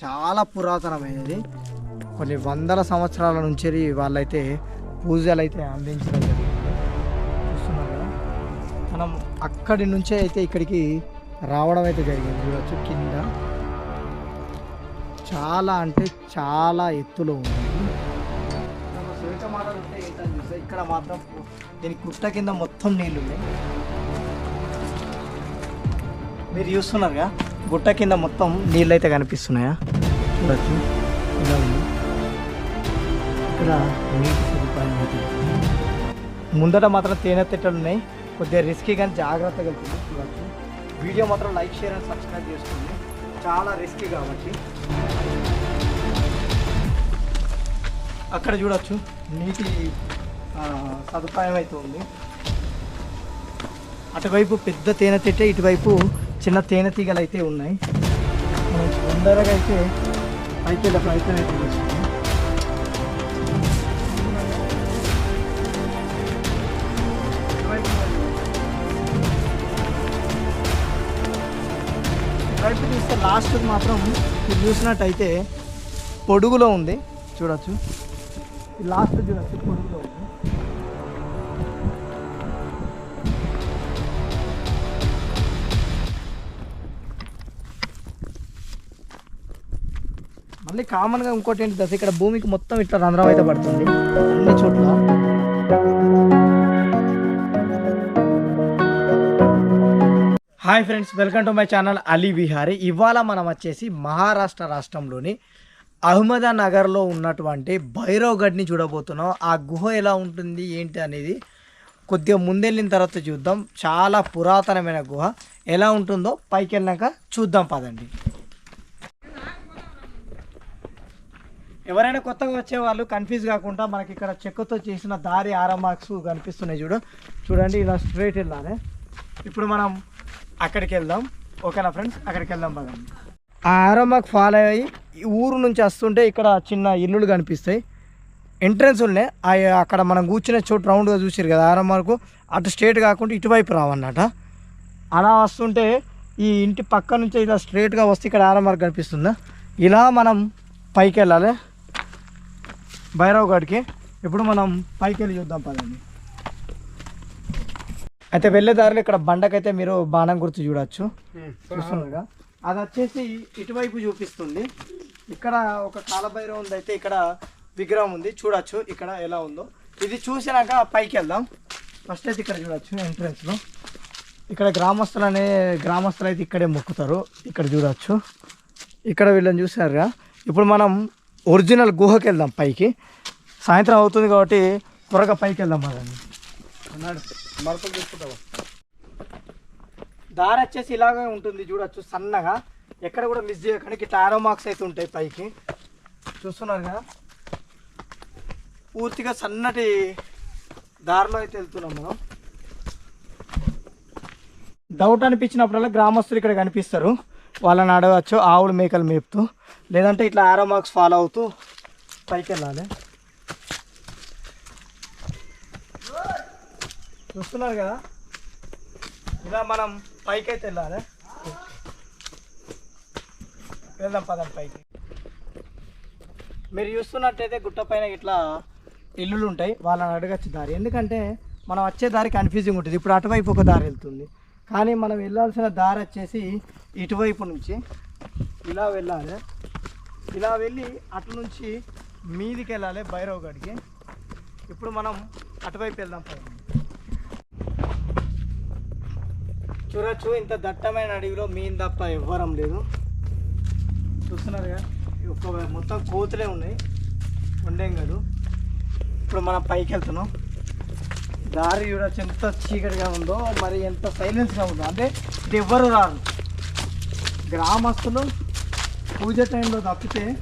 చాలా పురాతనమైనది. కొన్ని వందల సంవత్సరాల నుంచి వాళ్ళైతే పూజలు అయితే అందించడం జరిగింది. చూస్తున్నారు మనం అక్కడి నుంచే అయితే ఇక్కడికి రావడం అయితే జరిగింది. చూడవచ్చు కింద. చాలా అంటే చాలా ఎత్తులో ఉంది. ఇక్కడ మాత్రం దీని కుట్ట కింద మొత్తం నీళ్ళు ఉన్నాయి మీరు చూస్తున్నారుగా గుట్ట కింద మొత్తం నీళ్ళు అయితే కనిపిస్తున్నాయా? చూడచ్చు. ఇలా ఉంది. ఇక్కడ నీటి సదుపాయం అయితే ముందట మాత్రం తేనె తిట్టలు ఉన్నాయి. కొద్దిగా రిస్కీ కానీ జాగ్రత్తగా వెళ్తుంది. చూడొచ్చు. వీడియో మాత్రం లైక్ షేర్ అండ్ సబ్స్క్రైబ్ చేసుకోండి. చాలా రిస్కీ కాబట్టి. అక్కడ చూడొచ్చు. నీటి సదుపాయం అయితే ఉంది. అటువైపు పెద్ద తేనె తిట్టే ఇటువైపు చిన్న తేనె తీగలు అయితే ఉన్నాయి. మనం తొందరగా అయితే పైకి ప్రయత్నం అయితే చేస్తున్నాం చూస్తే లాస్ట్ మాత్రం ఇది చూసినట్టయితే పొడుగులో ఉంది. చూడొచ్చు. లాస్ట్ చూడొచ్చు పొడుగులో ఉంది. మళ్ళీ కామన్గా ఇంకోటి ఏంటి దశ ఇక్కడ భూమికి మొత్తం ఇట్లా రంధ్రం అయితే పడుతుంది. అన్ని చోట్ల. Hi friends welcome to my channel Ali Vihari ఇవాళ మనం వచ్చేసి మహారాష్ట్ర రాష్ట్రంలోని అహ్మదానగర్లో ఉన్నటువంటి భైరవ్గఢ్ని చూడబోతున్నాం. ఆ గుహ ఎలా ఉంటుంది ఏంటి అనేది కొద్దిగా ముందెళ్ళిన తర్వాత చూద్దాం. చాలా పురాతనమైన గుహ. ఎలా ఉంటుందో పైకి వెళ్ళాక చూద్దాం పదండి. ఎవరైనా కొత్తగా వచ్చే వాళ్ళు కన్ఫ్యూజ్ కాకుండా మనకి ఇక్కడ చెక్కతో చేసిన దారి ఆరా మార్క్స్ కనిపిస్తున్నాయి చూడు. చూడండి ఇలా స్ట్రైట్ వెళ్ళాలి. ఇప్పుడు మనం అక్కడికి వెళ్దాం. ఓకేనా ఫ్రెండ్స్ అక్కడికి వెళ్దాం మనం ఆ ఆరో మార్క్ ఫాలో అయ్యి ఈ ఊరు నుంచి వస్తుంటే ఇక్కడ చిన్న ఇల్లులు కనిపిస్తాయి. ఎంట్రన్స్ ఉన్నాయి. అక్కడ మనం కూర్చునే చోటు రౌండ్గా చూసారు కదా. ఆరో మార్కు అటు స్ట్రేట్ కాకుండా ఇటువైపు రావన్నట అలా వస్తుంటే ఈ ఇంటి పక్క నుంచి ఇలా స్ట్రేట్గా వస్తే ఇక్కడ ఆరో మార్క్ కనిపిస్తుందా? ఇలా మనం పైకి వెళ్ళాలి. భైరవ్ గడికి ఇప్పుడు మనం పైకి వెళ్ళి చూద్దాం పదండి. అయితే వెళ్ళే దారిలో ఇక్కడ బండకైతే మీరు బాణం గుర్తు చూడొచ్చు. చూస్తున్నారుగా అది వచ్చేసి ఇటువైపు చూపిస్తుంది. ఇక్కడ ఒక కాలభైరవం ఉంది అయితే ఇక్కడ విగ్రహం ఉంది. చూడొచ్చు ఇక్కడ ఎలా ఉందో. ఇది చూసినాక పైకి వెళ్దాం ఫస్ట్ అయితే ఇక్కడ చూడొచ్చు ఎంట్రన్స్లో ఇక్కడ గ్రామస్తులు అనే గ్రామస్తులు అయితే ఇక్కడే మొక్కుతారు. ఇక్కడ చూడొచ్చు. ఇక్కడ వీళ్ళని చూసారుగా ఇప్పుడు మనం ఒరిజినల్ గుహకి వెళ్దాం పైకి. సాయంత్రం అవుతుంది కాబట్టి త్వరగా పైకి వెళ్దాం మదండి దారి వచ్చేసి ఇలాగే ఉంటుంది చూడొచ్చు సన్నగా. ఎక్కడ కూడా మిస్ చేయకండి. ఇట్లా ఆరో మార్క్స్ అయితే ఉంటాయి పైకి. చూస్తున్నారు కదా? పూర్తిగా సన్నటి దారిలో అయితే వెళ్తున్నాం మనం. డౌట్ అనిపించినప్పుడల్లా గ్రామస్తులు ఇక్కడ కనిపిస్తారు. వాళ్ళని అడగచ్చు ఆవులు మేకలు మేపుతూ. లేదంటే ఇట్లా ఆరో మార్క్స్ ఫాలో అవుతూ పైకి వెళ్ళాలి చూస్తున్నారు కదా? ఇలా మనం పైకి అయితే వెళ్ళాలి. వెళ్దాం పదం పైకి. మీరు చూస్తున్నట్టయితే గుట్ట పైన ఇట్లా ఇల్లులు ఉంటాయి. వాళ్ళని అడగచ్చు దారి. ఎందుకంటే మనం వచ్చే దారి కన్ఫ్యూజింగ్ ఉంటుంది. ఇప్పుడు అటువైపు ఒక దారి వెళ్తుంది. కానీ మనం వెళ్ళాల్సిన దారి వచ్చేసి ఇటువైపు నుంచి ఇలా వెళ్ళాలి. ఇలా వెళ్ళి అటు నుంచి మీదికి వెళ్ళాలి భైరవ్ గడికి. ఇప్పుడు మనం అటువైపు వెళ్దాం పైన. చూడొచ్చు ఇంత దట్టమైన అడవిలో మీన్ తప్ప ఎవ్వరం లేదు. చూస్తున్నారుగా ఒక మొత్తం కోతులే ఉన్నాయి. ఉండేం కాదు ఇప్పుడు మనం పైకి వెళ్తున్నాం. దారి చూడొచ్చు ఎంత చీకటిగా ఉందో మరి ఎంత సైలెన్స్గా ఉందో. అంటే ఇది ఎవ్వరు రారు. గ్రామస్తులు పూజ టైంలో తప్పితే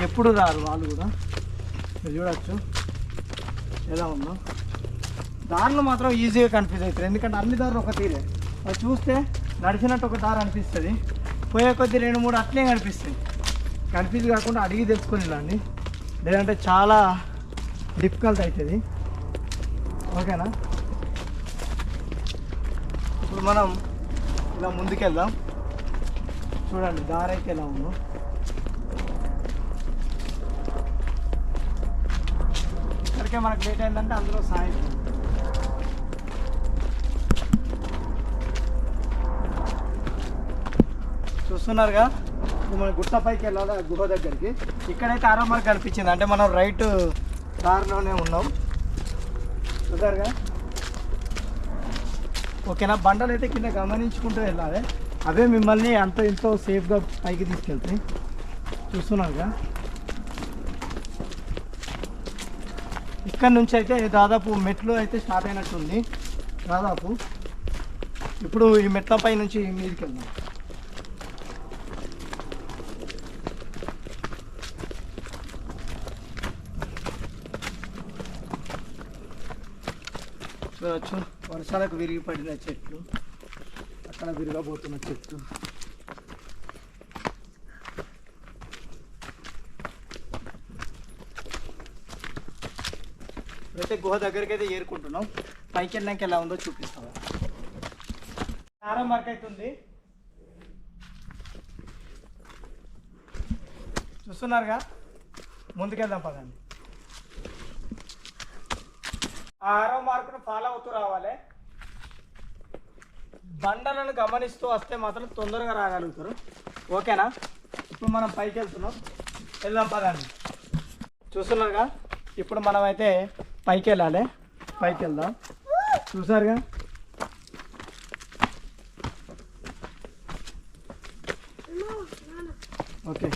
ఎప్పుడు రారు వాళ్ళు కూడా. మీరు చూడొచ్చు. ఎలా ఉందో. దారిలో మాత్రం ఈజీగా కన్ఫ్యూజ్ అవుతారు ఎందుకంటే అన్ని దారులు ఒక తీరే. అది చూస్తే నడిచినట్టు ఒక దారి అనిపిస్తుంది. పోయే కొద్ది రెండు మూడు అట్లే కనిపిస్తాయి. కన్ఫ్యూజ్ కాకుండా అడిగి తెలుసుకుని వెళ్ళండి. లేదంటే చాలా డిఫికల్ట్ అవుతుంది. ఓకేనా? ఇప్పుడు మనం ఇలా ముందుకెళ్దాం. చూడండి దారైతే ఎలా ఉందో. ఇక్కడికే మనకు లేట్ అయిందంటే అందులో సాయం. చూస్తున్నారుగా? మన గుట్టపైకి వెళ్ళాలి గుహ దగ్గరికి. ఇక్కడైతే ఆరో మనకు కనిపించింది. అంటే మనం రైట్ దారిలోనే ఉన్నాం. చూసారుగా? ఓకేనా? బండలు అయితే కింద గమనించుకుంటూ వెళ్ళాలి. అవే మిమ్మల్ని అంత ఎంతో సేఫ్గా పైకి తీసుకెళ్తాయి. చూస్తున్నారుగా? ఇక్కడ నుంచి అయితే దాదాపు మెట్లు అయితే స్టార్ట్ అయినట్టుంది. దాదాపు. ఇప్పుడు ఈ మెట్ల పై నుంచి మీదకి వెళ్దాం. వర్షాలకు విరిగి పడిన చెట్లు అక్కడ విరగబోతున్న చెట్లు. అయితే గుహ దగ్గరికి అయితే ఏరుకుంటున్నాం. పైకి వెళ్ళాక ఎలా ఉందో చూపిస్తాం చాలా మార్క్ అవుతుంది. చూస్తున్నారుగా? ముందుకెళ్దాం పదండి. ఆ ఆరో మార్కును ఫాలో అవుతూ రావాలి. బండలను గమనిస్తూ వస్తే మాత్రం తొందరగా రాగలుగుతారు. ఓకేనా? ఇప్పుడు మనం పైకి వెళ్తున్నాం. వెళ్దాం పదండి. చూస్తున్నారుగా? ఇప్పుడు మనం అయితే పైకి వెళ్ళాలి. పైకి వెళ్దాం. చూసారుగా? ఓకే.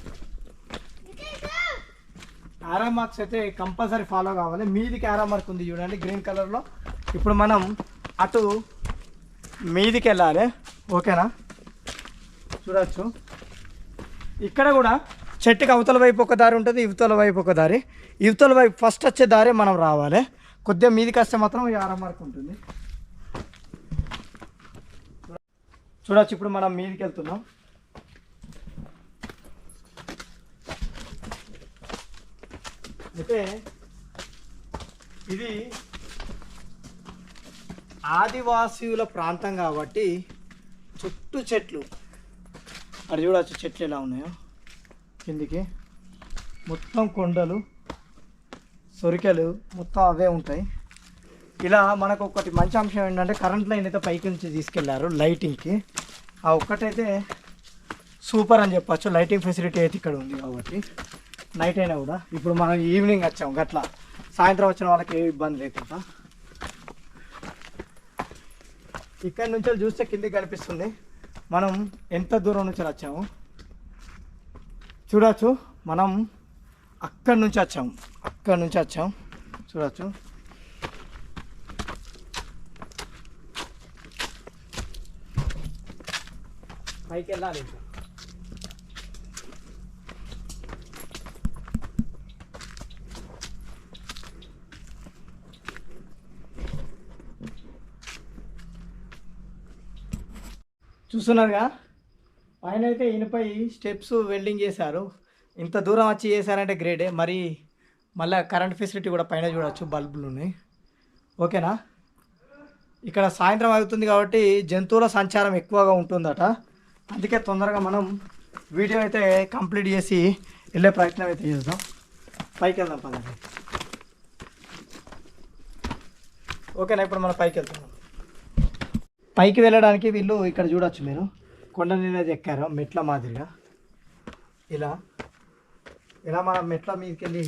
ఆరో మార్క్స్ అయితే కంపల్సరీ ఫాలో కావాలి. మీదికి ఆరో మార్క్ ఉంది చూడండి గ్రీన్ కలర్లో ఇప్పుడు మనం అటు మీదికి వెళ్ళాలి. ఓకేనా? చూడవచ్చు ఇక్కడ కూడా చెట్టుకి అవతల వైపు ఒక దారి ఉంటుంది ఇవతల వైపు ఒక దారి. ఇవతల వైపు ఫస్ట్ వచ్చే దారి మనం రావాలి. కొద్దిగా మీదికి వస్తే మాత్రం ఈ ఆరో మార్క్ ఉంటుంది. చూడొచ్చు ఇప్పుడు మనం మీదికి వెళ్తున్నాం. అయితే ఇది ఆదివాసీయుల ప్రాంతం కాబట్టి చుట్టూ చెట్లు. అది చూడవచ్చు చెట్లు ఎలా ఉన్నాయో. కిందికి మొత్తం కొండలు సొరికలు మొత్తం అవే ఉంటాయి. ఇలా మనకు ఒకటి మంచి అంశం ఏంటంటే కరెంట్ లైన్ అయితే పైకి నుంచి తీసుకెళ్ళారు లైటింగ్కి ఆ ఒక్కటైతే సూపర్ అని చెప్పచ్చు. లైటింగ్ ఫెసిలిటీ అయితే ఇక్కడ ఉంది కాబట్టి. నైట్ అయినా కూడా. ఇప్పుడు మనం ఈవినింగ్ వచ్చాం గట్లా. సాయంత్రం వచ్చిన వాళ్ళకి ఏ ఇబ్బంది లేకుండా. ఇక్కడి నుంచి చూస్తే కిందికి కనిపిస్తుంది. మనం ఎంత దూరం నుంచి వచ్చాము? చూడవచ్చు మనం అక్కడి నుంచి వచ్చాము. అక్కడి నుంచి వచ్చాం చూడవచ్చు పైకి వెళ్ళాలి ఇంకా. చూస్తున్నారుగా? పైన అయితే ఇనుపై స్టెప్స్ వెల్డింగ్ చేశారు. ఇంత దూరం వచ్చి చేశారంటే గ్రేడే మరి మళ్ళీ కరెంట్ ఫెసిలిటీ కూడా పైన చూడవచ్చు బల్బులు ఉన్నాయి ఓకేనా? ఇక్కడ సాయంత్రం అవుతుంది కాబట్టి జంతువుల సంచారం ఎక్కువగా ఉంటుందట. అందుకే తొందరగా మనం వీడియో అయితే కంప్లీట్ చేసి వెళ్ళే ప్రయత్నం అయితే చేద్దాం. పైకి వెళ్దాం పదండి. ఓకేనా? ఇప్పుడు మనం పైకి వెళ్తున్నాం పైకి వెళ్ళడానికి వీళ్ళు ఇక్కడ చూడొచ్చు మీరు. కొండ అనేది ఎక్కారు మెట్ల మాదిరిగా. ఇలా. ఇలా మనం మెట్ల మీదకి వెళ్ళి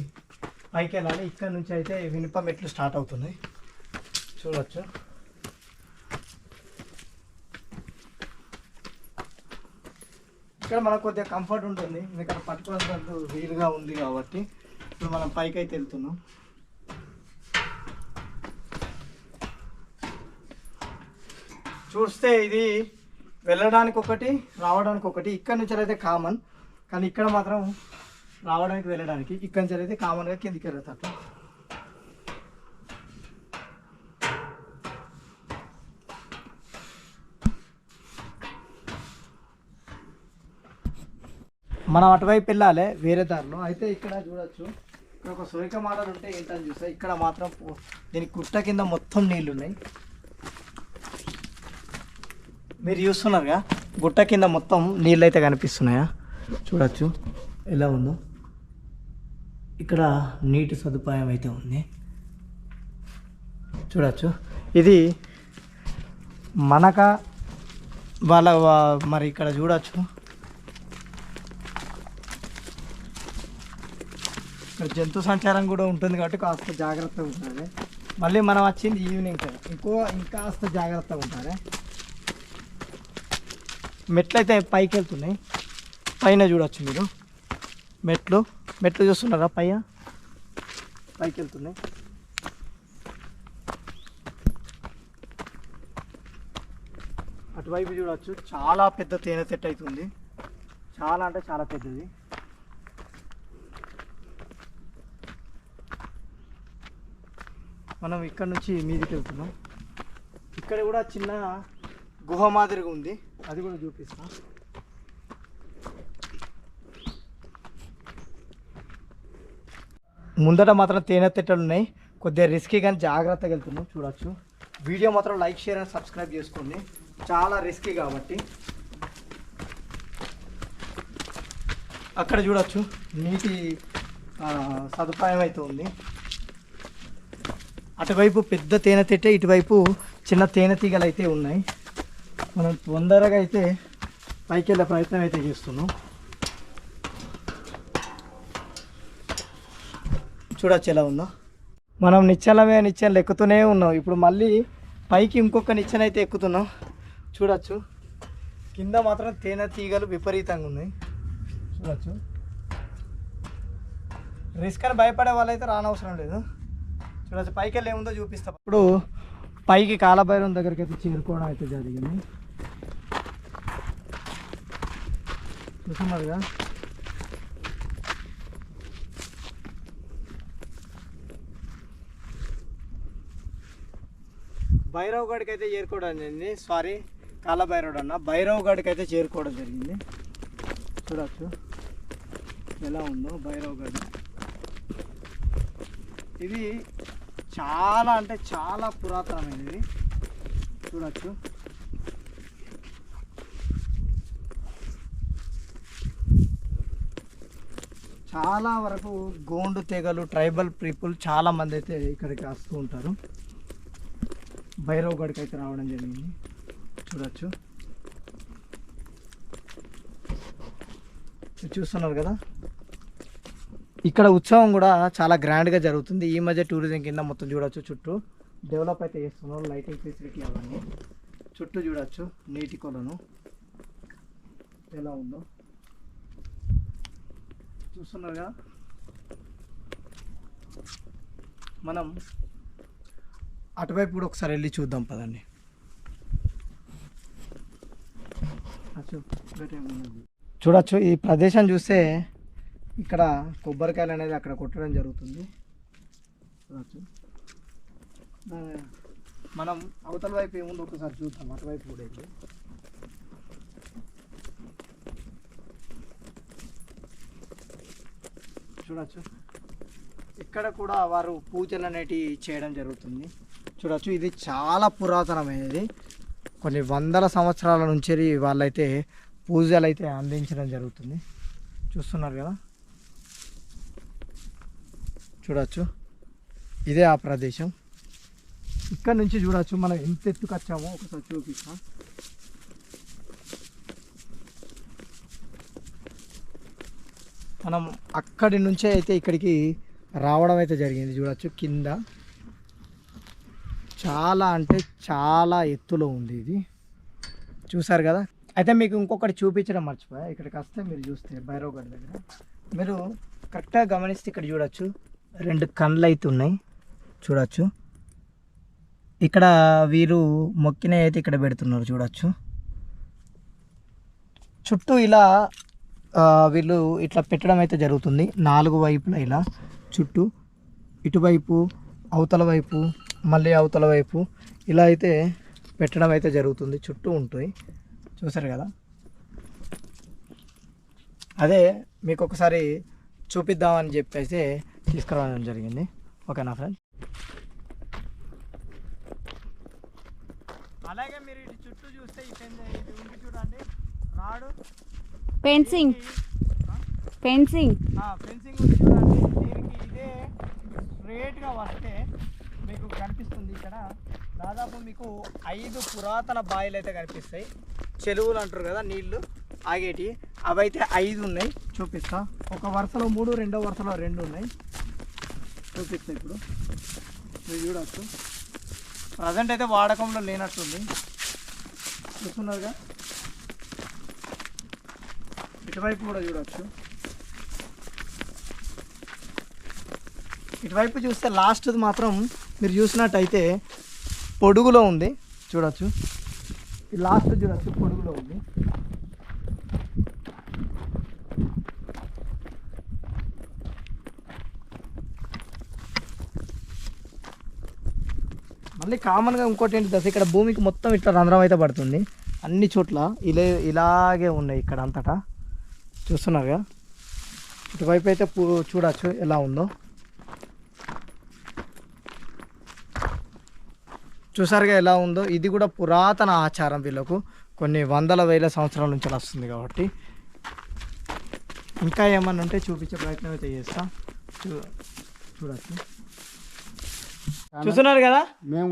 పైకి వెళ్ళాలి ఇక్కడ నుంచి అయితే వినుప మెట్లు స్టార్ట్ అవుతున్నాయి. చూడొచ్చు. ఇక్కడ మనకు కొద్దిగా కంఫర్ట్ ఉంటుంది. ఇక్కడ పట్టుకోవడానికి వీలుగా ఉంది కాబట్టి ఇప్పుడు మనం పైకి అయితే వెళ్తున్నాం. చూస్తే ఇది వెళ్ళడానికి ఒకటి రావడానికి ఒకటి. ఇక్కడ నుంచి అయితే కామన్ కానీ ఇక్కడ మాత్రం రావడానికి వెళ్ళడానికి ఇక్కడ నుంచి అయితే కామన్గా కిందికి వెళ్తారు. మనం అటువైపు వెళ్ళాలి వేరే దారిలో. అయితే ఇక్కడ చూడొచ్చు. ఇక్కడ ఒక సోరిక మాటలు ఉంటే ఏంటని చూస్తే ఇక్కడ మాత్రం దీని దీనికి కుట్ట కింద మొత్తం నీళ్ళు ఉన్నాయి. మీరు చూస్తున్నారుగా గుట్ట కింద మొత్తం నీళ్ళు అయితే కనిపిస్తున్నాయా? చూడచ్చు. ఎలా ఉందో. ఇక్కడ నీటి సదుపాయం అయితే ఉంది. చూడచ్చు. ఇది మనక వాళ్ళ మరి ఇక్కడ చూడచ్చు. ఇక్కడ జంతు సంచారం కూడా ఉంటుంది కాబట్టి కాస్త జాగ్రత్తగా ఉంటుంది మళ్ళీ మనం వచ్చింది ఈవినింగ్ టైం. ఇంకా కాస్త జాగ్రత్తగా ఉంటారే మెట్లు అయితే పైకి వెళ్తున్నాయి పైన చూడొచ్చు మీరు. మెట్లు. మెట్లు చూస్తున్నారా పైన పైకి వెళ్తున్నాయి అటువైపు చూడొచ్చు. చాలా పెద్ద తేనె చెట్టు అవుతుంది చాలా అంటే చాలా పెద్దది. మనం ఇక్కడ నుంచి మీదికి వెళ్తున్నాం. ఇక్కడ కూడా చిన్న గుహ మాదిరిగా ఉంది. అది కూడా చూపిస్తా. ముందట మాత్రం తేనె తిట్టలు ఉన్నాయి. కొద్దిగా రిస్కీ కానీ జాగ్రత్తగా వెళ్తున్నాం చూడొచ్చు. వీడియో మాత్రం లైక్ షేర్ అండ్ సబ్స్క్రైబ్ చేసుకోండి. చాలా రిస్కీ కాబట్టి. అక్కడ చూడొచ్చు. నీటి సదుపాయం అయితే ఉంది. అటువైపు పెద్ద తేనె తిట్టే ఇటువైపు చిన్న తేనె తీగలు అయితే ఉన్నాయి. మనం తొందరగా అయితే పైకి వెళ్ళే ప్రయత్నం అయితే చేస్తున్నాం. చూడొచ్చు ఎలా ఉందో. మనం నిచ్చెలమే నిచ్చెనలు ఎక్కుతూనే ఉన్నాం. ఇప్పుడు మళ్ళీ పైకి ఇంకొక నిచ్చెన అయితే ఎక్కుతున్నాం. చూడొచ్చు. కింద మాత్రం తేనె తీగలు విపరీతంగా ఉన్నాయి. చూడొచ్చు. రిస్క్ అని భయపడే వాళ్ళైతే రానవసరం లేదు. చూడొచ్చు. పైకి వెళ్ళి ఏముందో చూపిస్తాం. ఇప్పుడు పైకి కాలభైరం దగ్గరికి అయితే చేరుకోవడం అయితే జరిగింది. చూస్తున్నారుగా భైరవ్ గడికి అయితే చేరుకోవడం జరిగింది. సారీ కాలభైరవుడు అన్న. భైరవ్ గడికి అయితే చేరుకోవడం జరిగింది. చూడచ్చు. ఎలా ఉందో భైరవ్ గడి. ఇది చాలా అంటే చాలా పురాతనమైనది. చూడచ్చు. చాలా వరకు గోండు తెగలు ట్రైబల్ పీపుల్ చాలా మంది అయితే ఇక్కడికి వస్తూ ఉంటారు. భైరవగడికి అయితే రావడం జరిగింది. చూడొచ్చు. చూస్తున్నారు కదా? ఇక్కడ ఉత్సవం కూడా చాలా గ్రాండ్గా జరుగుతుంది. ఈ మధ్య టూరిజం కింద మొత్తం చూడొచ్చు చుట్టూ. డెవలప్ అయితే చేస్తున్నారు. లైటింగ్ ఫెసిలిటీ అవన్నీ. చుట్టూ చూడొచ్చు. నీటి కొలను. ఎలా ఉందో. చూస్తున్నారు కదా. మనం అటువైపు కూడా ఒకసారి వెళ్ళి చూద్దాం పదండి. అచ్చు, చూడొచ్చు ఈ ప్రదేశం చూస్తే ఇక్కడ కొబ్బరికాయలు అనేది అక్కడ కొట్టడం జరుగుతుంది. చూడొచ్చు. మనం అవతల వైపు ఏముందో ఒకసారి చూద్దాం అటువైపు కూడా వెళ్ళి. చూడొచ్చు. ఇక్కడ కూడా వారు పూజలు అనేటివి చేయడం జరుగుతుంది. చూడొచ్చు ఇది చాలా పురాతనమైనది. కొన్ని వందల సంవత్సరాల నుంచి వాళ్ళైతే పూజలు అయితే అందించడం జరుగుతుంది. చూస్తున్నారు కదా? చూడవచ్చు ఇదే ఆ ప్రదేశం. ఇక్కడ నుంచి చూడవచ్చు మనం ఎంత ఎత్తుకు వచ్చామో ఒకసారి చూపిస్తాం. మనం అక్కడి నుంచే అయితే ఇక్కడికి రావడం అయితే జరిగింది. చూడొచ్చు కింద చాలా అంటే చాలా ఎత్తులో ఉంది ఇది. చూసారు కదా? అయితే మీకు ఇంకొకటి చూపించడం మర్చిపోయా. ఇక్కడికి వస్తే మీరు చూస్తే భైరవగఢ్ దగ్గర. మీరు కరెక్ట్గా గమనిస్తే ఇక్కడ చూడొచ్చు రెండు కండ్లు అయితే ఉన్నాయి. చూడొచ్చు. ఇక్కడ వీరు మొక్కిన అయితే ఇక్కడ పెడుతున్నారు. చూడొచ్చు. చుట్టూ ఇలా వీళ్ళు ఇట్లా పెట్టడం అయితే జరుగుతుంది. నాలుగు వైపులా ఇలా చుట్టూ ఇటువైపు అవతల వైపు మళ్ళీ అవతల వైపు ఇలా అయితే పెట్టడం అయితే జరుగుతుంది. చుట్టూ ఉంటుంది చూసారు కదా? అదే మీకు ఒకసారి చూపిద్దామని చెప్పేసి తీసుకురావడం జరిగింది. ఓకేనా ఫ్రెండ్ అలాగే మీరు ఇటు చుట్టూ చూస్తే ఇటు ఇది ఉంది చూడండి. రాడు. ఫెన్సింగ్. ఫెన్సింగ్. ఫెన్సింగ్ దీనికి ఇదే స్ట్రేట్గా వస్తే మీకు కనిపిస్తుంది ఇక్కడ. దాదాపు మీకు ఐదు పురాతన బావిలు అయితే కనిపిస్తాయి. చెరువులు అంటారు కదా నీళ్ళు ఆగేటి. అవైతే ఐదు ఉన్నాయి. చూపిస్తా. ఒక వరుసలో మూడు రెండో వరుసలో రెండు ఉన్నాయి. చూపిస్తా ఇప్పుడు. మీరు చూడవచ్చు ప్రజెంట్ అయితే వాడకంలో లేనట్టుంది. చూస్తున్నారుగా? ఇటువైపు కూడా చూడవచ్చు ఇటువైపు చూస్తే లాస్ట్ మాత్రం మీరు చూసినట్టయితే పొడుగులో ఉంది. చూడవచ్చు ఈ లాస్ట్ చూడొచ్చు పొడుగులో ఉంది. మళ్ళీ కామన్గా ఇంకోటి ఏంటి దశ ఇక్కడ భూమికి మొత్తం ఇట్లా రంధ్రం అయితే పడుతుంది. అన్ని చోట్ల ఇలా ఇలాగే ఉన్నాయి ఇక్కడ అంతటా. చూస్తున్నారుగా ఇటువైపు అయితే పూ- ఎలా ఉందో. చూసారుగా ఎలా ఉందో. ఇది కూడా పురాతన ఆచారం వీళ్ళకు. కొన్ని వందల వేల సంవత్సరాల నుంచి వస్తుంది కాబట్టి. ఇంకా ఏమన్నా ఉంటే చూపించే ప్రయత్నం అయితే చేస్తా. చూ చూడచ్చు. చూస్తున్నారు కదా?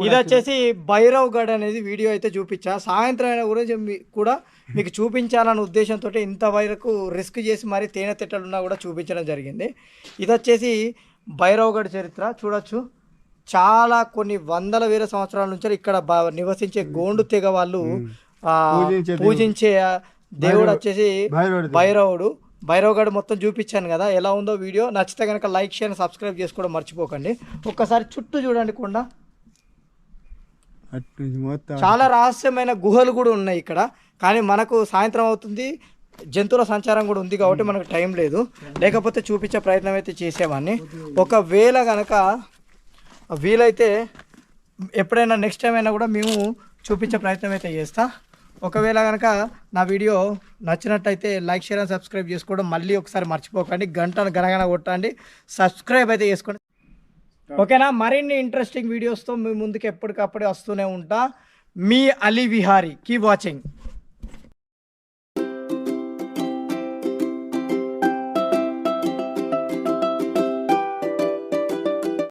ఇది వచ్చేసి భైరవ్ గఢ్ అనేది వీడియో అయితే చూపించా. సాయంత్రం అయినా మీ- కూడా మీకు చూపించాలన్న ఉద్దేశంతో ఇంతవరకు రిస్క్ చేసి మరి తేనె తిట్టలున్నా కూడా చూపించడం జరిగింది. ఇది వచ్చేసి భైరవ్ గఢ్ చరిత్ర. చూడొచ్చు. చాలా కొన్ని వందల వేల సంవత్సరాల నుంచి ఇక్కడ నివసించే గోండు తెగ వాళ్ళు పూజించే దేవుడు. వచ్చేసి భైరవుడి. భైరవుడు భైరవ్ గఢ్ మొత్తం చూపించాను కదా ఎలా ఉందో వీడియో. నచ్చితే కనుక లైక్ షేర్ సబ్స్క్రైబ్ చేసుకోవడం మర్చిపోకండి. ఒక్కసారి చుట్టూ చూడండి కొండ. చాలా రహస్యమైన గుహలు కూడా ఉన్నాయి ఇక్కడ. కానీ మనకు సాయంత్రం అవుతుంది జంతువుల సంచారం కూడా ఉంది కాబట్టి మనకు టైం లేదు. లేకపోతే చూపించే ప్రయత్నం అయితే చేసేవాడిని ఒకవేళ కనుక వీలైతే ఎప్పుడైనా నెక్స్ట్ టైం అయినా కూడా మేము చూపించే ప్రయత్నం అయితే చేస్తా. ఒకవేళ కనుక నా వీడియో నచ్చినట్టయితే లైక్ షేర్ అండ్ సబ్స్క్రైబ్ చేసుకోవడం మళ్ళీ ఒకసారి మర్చిపోకండి. గంటను గనగన కొట్టండి. సబ్స్క్రైబ్ అయితే చేసుకోండి. ఓకేనా? మరిన్ని ఇంట్రెస్టింగ్ వీడియోస్తో మీ ముందుకు ఎప్పటికప్పుడే వస్తూనే ఉంటా. మీ అలీ విహారీ. Keep watching